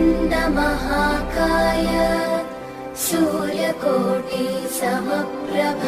वक्रतुण्डमहाकाय सूर्यकोटि समप्रभ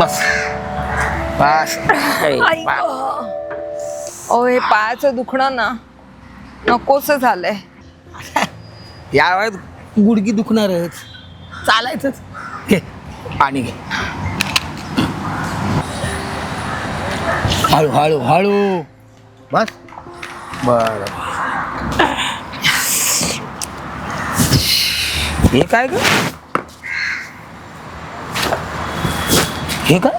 बस. बस. आई. ओ हे पायाचं दुखणं ना. नकोस झालंय. या वयात गुडगी दुखणारच चालायचंच. घे. पाणी घे. हळू हळू हळू. बस. बर. हे काय ग? हे काय?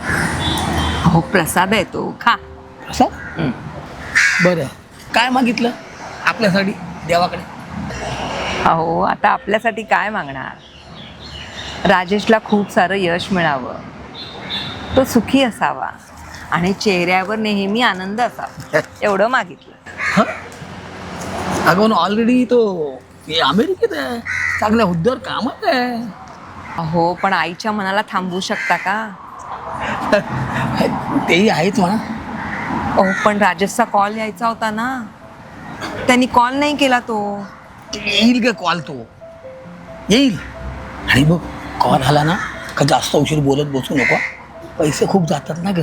हो प्रसाद आहे तो. खा. असं बरं. काय मागितलं आपल्यासाठी देवाकडे? अहो आता आपल्यासाठी काय मागणार? राजेशला खूप सारं यश मिळावं. तो सुखी असावा. आणि चेहऱ्यावर नेहमी आनंद असावा. एवढं मागितलं. हं? अगं ऑलरेडी तो हे अमेरिकेत आहे. चांगल्या हुद्द्यावर कामात आहे. अहो पण आईच्या मनाला थांबवू शकता का? तेही आहेच म्हणा. अहो पण राजेशचा कॉल यायचा होता ना. त्यांनी कॉल नाही केला तो. येईल ग कॉल तो. येईल. आणि बघ कॉल आला ना का जास्त उशीर बोलत बसू नको. पैसे खूप जातात ना ग.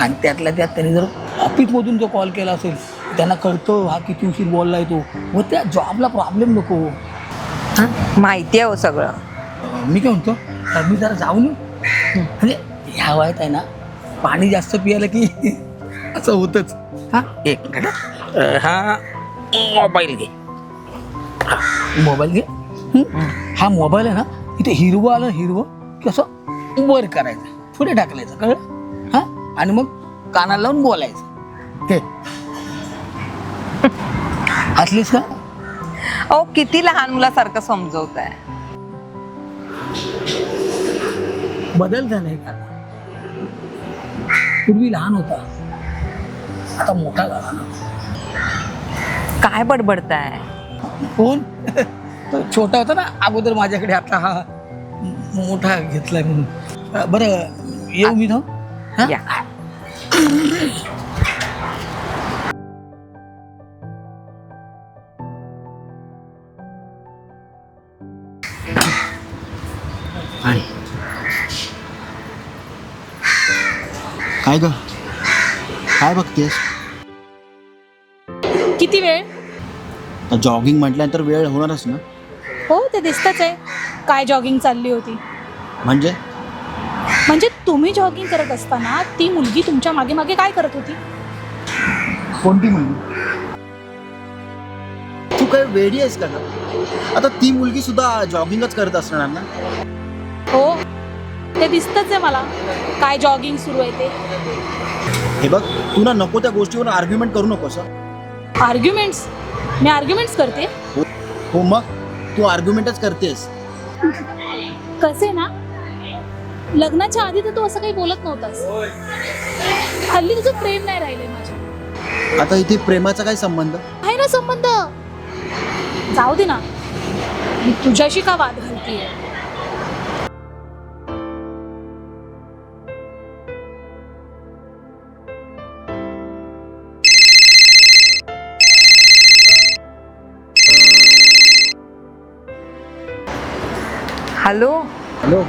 आणि त्यातल्या त्यात त्यांनी जर ऑफिसमधून जो कॉल केला असेल त्यांना कळतं हा किती उशीर बोललाय तो. मग त्या जॉबला प्रॉब्लेम नको. माहिती आहे हो सगळं. मी काय म्हणतो मी जरा जाऊन येऊ. म्हणजे ह्या वयात आहे ना पाणी जास्त पियालं की असं होतच. हा? एक मिनिट हा. मोबाईल घे. हा, मोबाईल घे? हं? हा. मोबाईल आहे ना इथे हिरवं आलं हिरवं की असं वर करायचं. पुढे टाकलायचं कळलं? हा? आणि मग कानाला लावून बोलायचं. ते. हसलीस का? अहो किती लहान मुलासारखं समजवत आहे बदल झालाय का पूर्वी लहान होता. आता मोठा झाला ना. काय बडबडताय? कोण? तो छोटा होता ना अगोदर माझ्याकडे आता हा मोठा घेतलाय म्हणून. बरं येऊ मी ना हा? आणि काय ग? काय बघतेस? किती वेळ? जॉगिंग म्हटल्यानंतर वेळ होणारच ना. हो ते दिसतच आहे. काय जॉगिंग चालली होती? म्हणजे? म्हणजे तुम्ही जॉगिंग करत असताना ती मुलगी तुमच्या मागे मागे काय करत होती? कोणती मुलगी? तू काय वेडी आहेस का ग? आता ती मुलगी सुद्धा जॉगिंगच करत असणार ना? हो. ते दिसतच आहे मला. काय जॉगिंग सुरू आहे ते. हे बघ तू ना नको त्या गोष्टीवर आर्ग्युमेंट करू नकोस हं. आर्ग्युमेंट्स मी आर्ग्युमेंट्स करते? हो हो मग तू आर्ग्युमेंटच करतेस. कसे ना? लग्नाच्या आधी तर तू असं काही बोलत नव्हतास. हल्ली तुझं प्रेम नाही राहिले माझ्या आता इथे प्रेमाचा काय संबंध? आहे ना संबंध. जाऊ दे ना. मी तुझ्याशी का वाद घालतीये? Hallo. Hallo.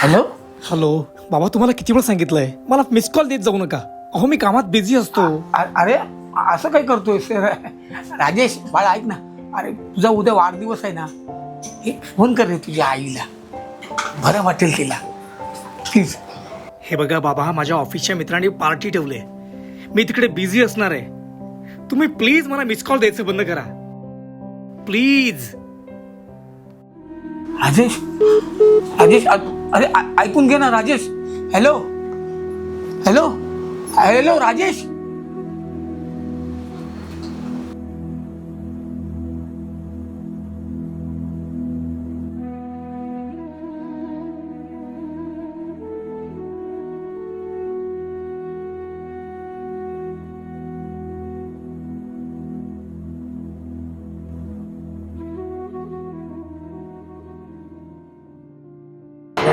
Hello? Hello. बाबा तुम्हाला किती वेळ सांगितलंय? मला मिस कॉल देत जाऊ नका. अहो मी कामात बिझी असतो. अ- अरे असं काय करतोय सर राजेश बाळा ऐक ना. अरे तुझा उद्या वाढदिवस आहे ना. एक फोन कर रे तुझ्या आईला. बरं वाटेल तिला. प्लीज हे बघा बाबा माझ्या ऑफिसच्या मित्रांनी पार्टी ठेवले मी तिकडे बिझी असणार आहे. तुम्ही प्लीज मला मिस कॉल द्यायचं बंद करा. प्लीज राजेश राजेश अ- अरे ऐकून घे ना Rajesh. Hello hello hello Rajesh?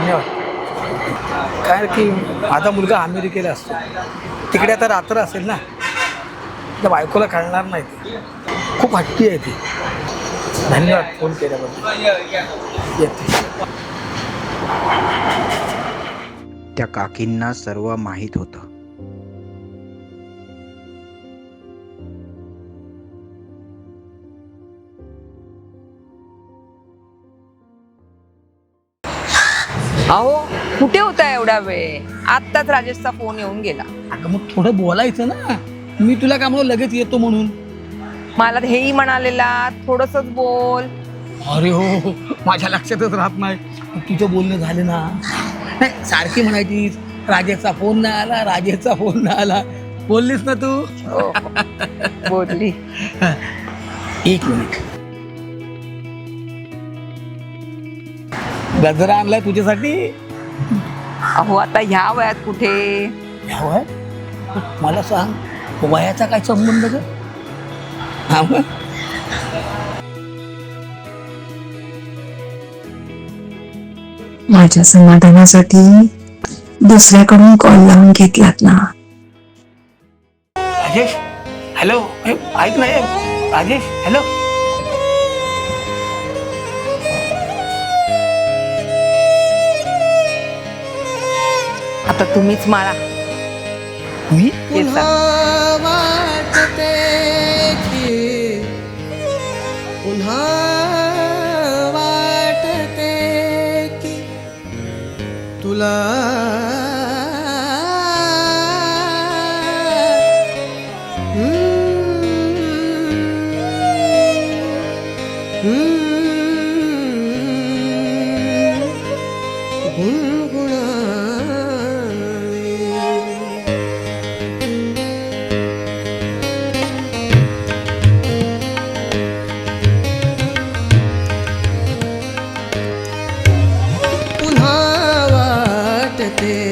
धन्यवाद. काय की माझा मुलगा अमेरिकेला असतो. तिकडे आता रात्र असेल ना त्या बायकोला कळणार नाही. ती खूप हट्टी आहे ती. धन्यवाद फोन केल्याबद्दल. येते. त्या काकींना सर्व माहीत होतं. अहो कुठे होता एवढा वेळ? आत्ताच राजेशचा फोन येऊन गेला. अगं मग थोडं बोलायचं ना. मी तुला का म्हणून लगेच येतो म्हणून. मला हेही म्हणालेला थोडसच बोल. अरे हो हो माझ्या लक्षातच राहत नाही. तुझं बोलणं झालं ना. नाही सारखी म्हणायची राजेचा फोन नाही आला राजेचा फोन नाही आला. बोललीस ना तू? हो, हो. बोलली. एक मिनिट गजरा आणलाय तुझ्यासाठी? अहो आता ह्या वयात कुठे? हवंय मला सांग वयाचा काय संबंध ग? हा मग? माझ्या समाधानासाठी दुसऱ्याकडून कॉल लावून घेतलात ना. राजेश हॅलो ऐक ना राजेश हॅलो आता तुम्हीच माळा मी केसा. वाटते की पुन्हा वाटते की तुला वाटते